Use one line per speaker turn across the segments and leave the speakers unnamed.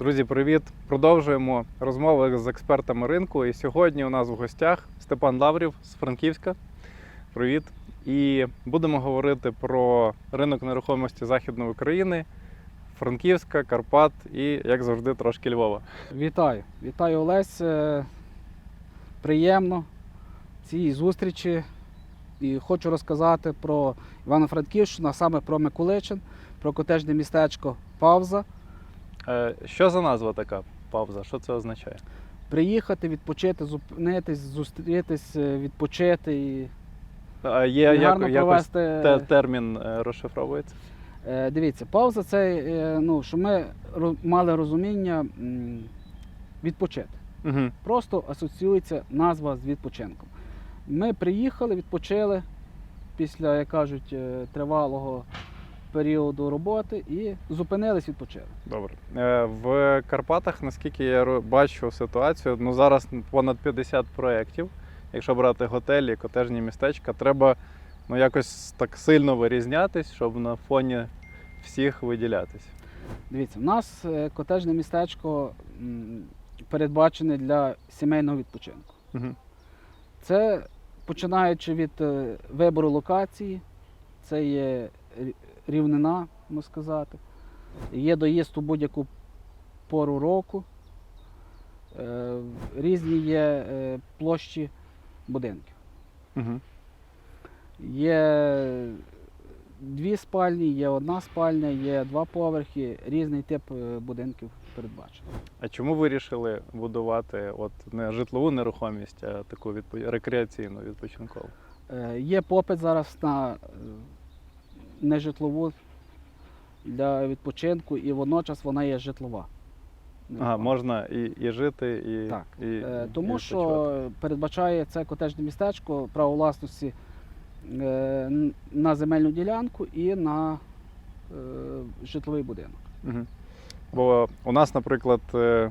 Друзі, привіт! Продовжуємо розмови з експертами ринку. І сьогодні у нас в гостях Степан Лаврів з Франківська. Привіт! І будемо говорити про ринок нерухомості Західної України, Франківська, Карпат і, як завжди, трошки Львова.
Вітаю, вітаю Олесь. Е, Приємно цій зустрічі. І хочу розказати про Івано-Франківщину, а саме про Миколичин, про котежне містечко Павза.
Е, Що за назва така пауза? Що це означає?
Приїхати, відпочити, зупинитись, зустрітись, е, відпочити і
А Є як,
гарно
якось
провести.
те- термін е, розшифровується?
Е, Дивіться, пауза це, е, ну, що ми ро- мали розуміння м, відпочити.
Угу.
Просто асоціюється назва з відпочинком. Ми приїхали, відпочили після, як кажуть, е, тривалого періоду роботи і зупинились, відпочили.
Добре. Е, В Карпатах, наскільки я бачу ситуацію, ну зараз понад 50 проєктів. Якщо брати готелі, котежні містечка, треба ну, якось так сильно вирізнятись, щоб на фоні всіх виділятись.
Дивіться, в нас е, котежне містечко передбачене для сімейного відпочинку.
Угу.
Це починаючи від е, вибору локації, це є рівнина, можна сказати. Є доїзд у будь-яку пору року. Е, Різні є е, площі будинків.
Угу.
Є дві спальні, є одна спальня, є два поверхи, різний тип е, будинків передбачений.
А чому ви вирішили будувати от не житлову нерухомість, а таку відпо- рекреаційну відпочинкову?
Є попит зараз на нежитлову для відпочинку, і водночас вона є житлова.
Ага, можна і, і жити, і,
Так.
і,
Е,
і
Тому що передбачає це котежне містечко право власності е, на земельну ділянку і на е, житловий будинок.
Угу. Бо у нас, наприклад, е,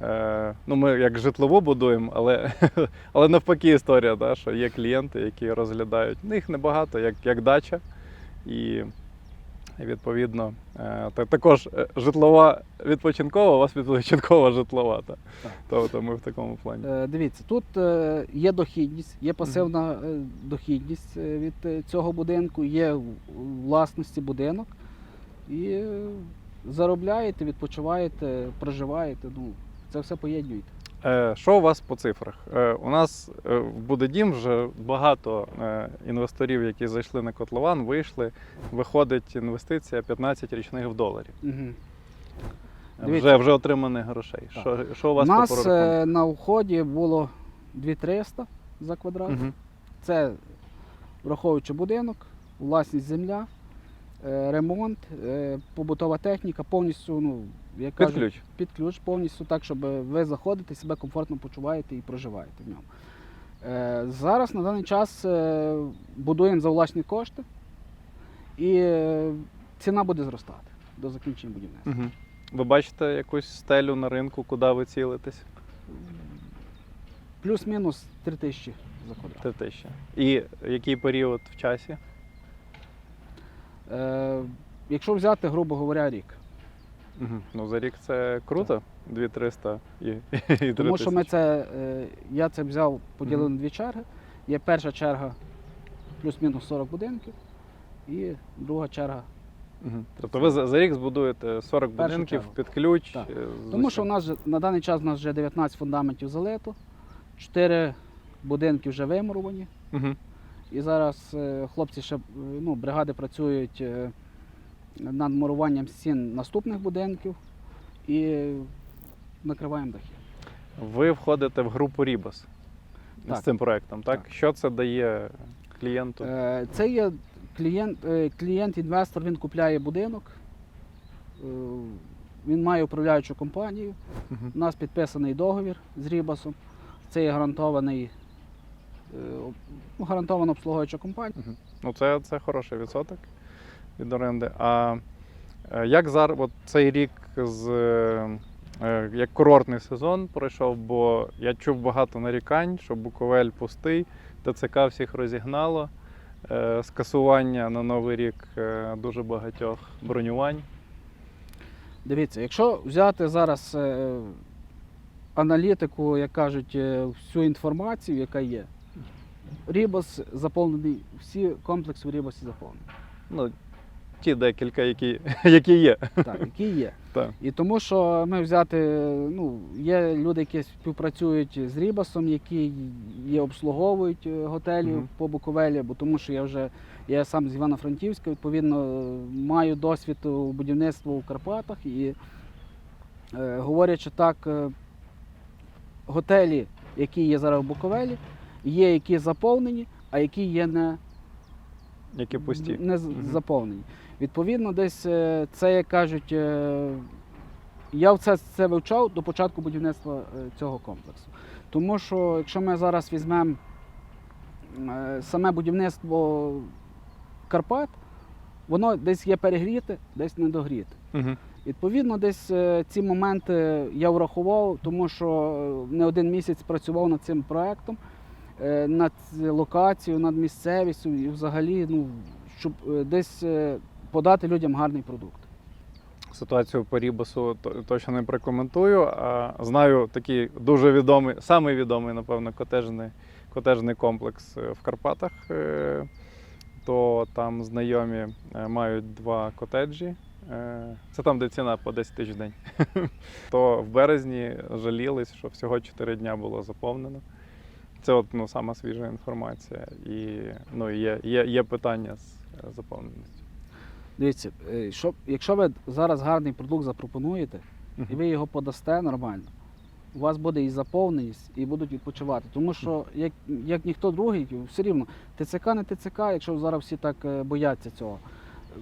е, ну ми як житлову будуємо, але, але навпаки історія, да, що є клієнти, які розглядають. Їх небагато, як, як дача. І відповідно е, та, також е, житлова відпочинкова, у вас відпочинкова житлова. Та.
Так.
Тобто ми в такому плані.
Е, Дивіться, тут є дохідність, є пасивна дохідність від цього будинку, є власності будинок. І заробляєте, відпочиваєте, проживаєте. Ну, це все поєднуєте.
Е, Що у вас по цифрах? Е, У нас е, в Будедім вже багато інвесторів, які зайшли на котлован, вийшли. Виходить інвестиція 15 річних доларів.
Угу.
Е, Вже, вже отриманих грошей.
Так.
Що, що у
У
вас
нас
по
е, на вході було 2300 за квадрат.
Мгм.
Це враховуючи будинок, власність земля, е, ремонт, е, побутова техніка, повністю, ну, як
Під ключ.
під ключ, повністю так, щоб ви заходите, себе комфортно почуваєте і проживаєте в ньому. Е, Зараз на даний час е, будуємо за власні кошти, і е, ціна буде зростати до закінчення будівництва.
Мгм. Ви бачите якусь стелю на ринку, куди ви цілитесь?
Плюс-мінус 3 тисячі за квадрат.
Те тисяча. І який період в часі?
Е, Якщо взяти, грубо говоря, рік.
Угу. Ну, за рік це круто. 2-300 і, і 3
Тому що ми це, е, я це взяв, поділив на дві черги. Є перша черга плюс-мінус 40 будинків, і друга черга.
Тобто ви за, за рік збудуєте 40
Першу
будинків
чергу.
під ключ.
Так.
е, з
Тому що в нас же- на даний час у нас вже 19 фундаментів залито, 4 будинки вже вимуровані.
Мгм.
І зараз е, хлопці ще е, ну, бригади працюють е, над муруванням стін наступних будинків і накриваємо дахи.
Ви входите в групу Рібас з цим проектом, так?
Так.
Що це дає клієнту?
Е, Це є клієнт, е, клієнт-інвестор, він купляє будинок, е, він має управляючу компанію.
Мгм.
У нас підписаний договір з Рібасом. Це є гарантований, гарантована обслуговуюча компанія.
Мгм. Ну, це, це хороший відсоток від оренди. А е, як зараз от цей рік з е, як курортний сезон пройшов, бо я чув багато нарікань, що Буковель пустий, ТЦК всіх розігнало. е, Скасування на Новий рік дуже багатьох бронювань.
Дивіться, якщо взяти зараз аналітику, як кажуть, всю інформацію, яка є, Рібос заповнений, всі комплекси в Рібосі заповнені.
Ну, ті декілька, які, які є.
Так, які є.
Так.
І тому, що ми взяти, ну, є люди, які співпрацюють з Рібасом, які є обслуговують е, готелі
Мгм.
по Буковелі, бо тому що я вже я сам з Івано-Франківська, відповідно, маю досвід у будівництві у Карпатах і е, говорячи так, е, готелі, які є зараз в Буковелі, є які заповнені, а які є не,
Які пусті.
не заповнені. Відповідно, десь е, це, як кажуть, е, я це, це вивчав до початку будівництва е, цього комплексу. Тому що якщо ми зараз візьмемо саме будівництво Карпат, воно десь є перегріте, десь недогріте.
Угу.
Відповідно, десь ці моменти я врахував, тому що не один місяць працював над цим проектом, над локацією, над місцевістю і взагалі, ну, щоб десь подати людям гарний продукт.
Ситуацію по Рібосу то- точно не прокоментую. А знаю такий дуже відомий, самий відомий, напевно, котежний, котежний комплекс е, в Карпатах. Е, То там знайомі е, мають два котеджі. Це там, де ціна по 10 тисяч день. То в березні жалілись, що всього 4 дня було заповнено. Це от, ну, сама свіжа інформація. І ну, є, є, є питання з заповненістю.
Дивіться, е, що, якщо ви зараз гарний продукт запропонуєте, і ви його подасте нормально, у вас буде і заповненість, і будуть відпочивати. Тому що, як, як ніхто другий, все рівно, ТЦК не ТЦК, якщо зараз всі так е, бояться цього,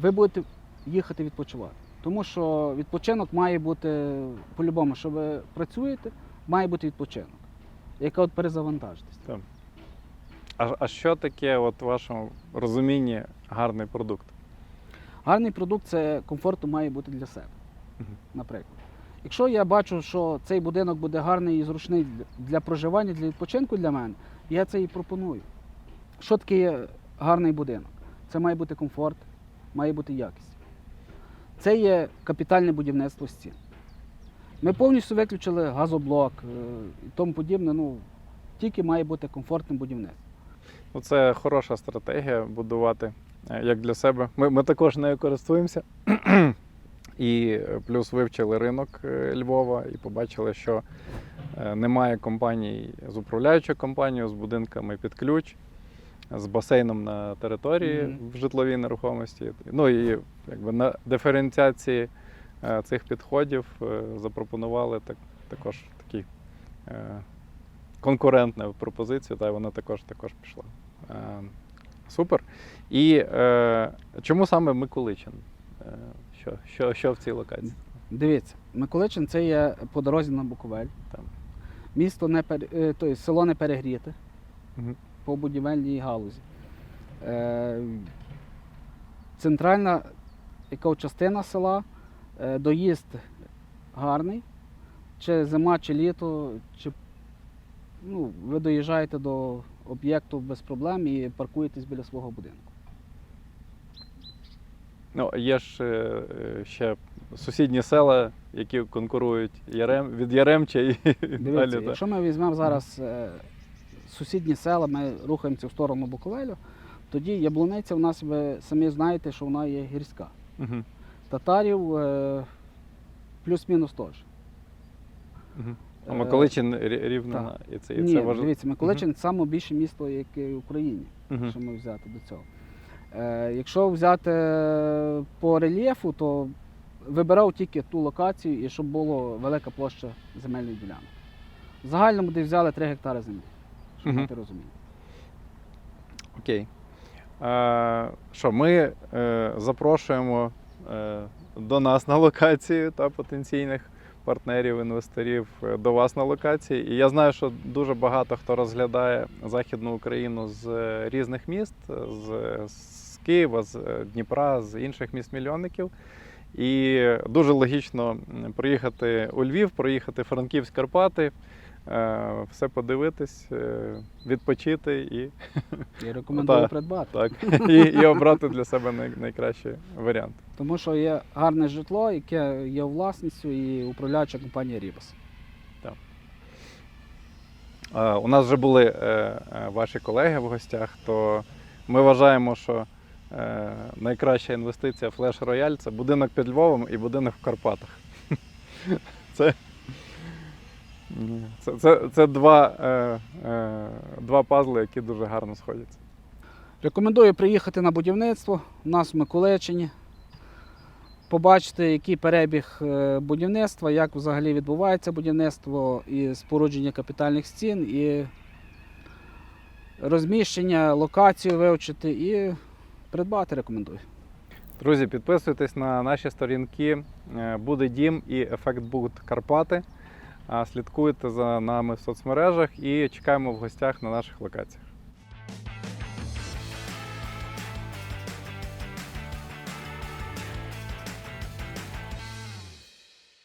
ви будете їхати відпочивати. Тому що відпочинок має бути по-любому, що ви працюєте, має бути відпочинок. Яка от перезавантаженість.
А, а що таке, от в вашому розумінні, гарний продукт?
Гарний продукт це комфорту має бути для себе. Наприклад. Якщо я бачу, що цей будинок буде гарний і зручний для- проживання, для відпочинку для мене, я це і пропоную. Що таке гарний будинок? Це має бути комфорт, має бути якість. Це є капітальне будівництво стін. Ми повністю виключили газоблок е, і тому подібне. Ну, тільки має бути комфортним будівництвом.
Ну, це хороша стратегія будувати як для себе. Ми, ми також нею користуємося. І е, плюс вивчили ринок е, Львова і побачили, що е, немає компаній з управляючою компанією, з будинками під ключ, з басейном на території в житловій нерухомості. Ну і якби на диференціації е, цих підходів е, запропонували так, також такі е, конкурентну пропозицію, та й вона також також пішла. Супер. І е, чому саме Миколичин? Е, що, що, що в цій локації?
Дивіться, Миколичин це є по дорозі на Буковель.
Там.
Місто не пер... е, тобто село не перегріте
Мгм.
по будівельній галузі. Е, центральна яка частина села, е, доїзд гарний. Чи зима, чи літо, чи ну, ви доїжджаєте до об'єкту без проблем і паркуєтесь біля свого будинку.
Ну, є ж е, ще сусідні села, які конкурують Ярем, від Яремча і
Дивіться,
далі.
якщо ми візьмемо зараз е, сусідні села, ми рухаємося в сторону Буковелю, тоді Яблуниця в нас, ви самі знаєте, що вона є гірська.
Мгм.
Татарів е, плюс-мінус теж.
Мгм. А
Е,
Миколичин рі- і це, і
Ні,
це важливо.
дивіться, Миколичин саме більше місто, яке в Україні,
Мгм.
якщо ми взяти до цього. Е, якщо взяти по рельєфу, то вибирав тільки ту локацію і щоб була велика площа земельних ділянок. В загальному десь взяли 3 гектари землі, щоб
Мгм.
мати розуміння.
Окей. Е, що, ми е, запрошуємо е, до нас на локацію та потенційних партнерів, інвесторів е, до вас на локації. І я знаю, що дуже багато хто розглядає Західну Україну з е, різних міст, з, з Києва, з е, Дніпра, з інших міст-мільйонників. І дуже логічно приїхати у Львів, проїхати Франківськ Карпати, е, все подивитись, е, відпочити і,
І рекомендую
Так.
придбати.
так, і, і обрати для себе най, найкращий варіант.
Тому що є гарне житло, яке є власністю і управляюча компанія Рібас.
Е, У нас вже були е, е, ваші колеги в гостях, то ми вважаємо, що е, найкраща інвестиція Флеш Рояль це будинок під Львовом і будинок в Карпатах. Це, це, це, це два, е, е, два пазли, які дуже гарно сходяться.
Рекомендую приїхати на будівництво у нас в Миколаївщині, побачити, який перебіг е, будівництва, як взагалі відбувається будівництво і спорудження капітальних стін, і розміщення, локацію вивчити і придбати рекомендую.
Друзі, підписуйтесь на наші сторінки е, Буде Дім і Ефект Буд Карпати. Слідкуйте за нами в соцмережах і чекаємо в гостях на наших локаціях.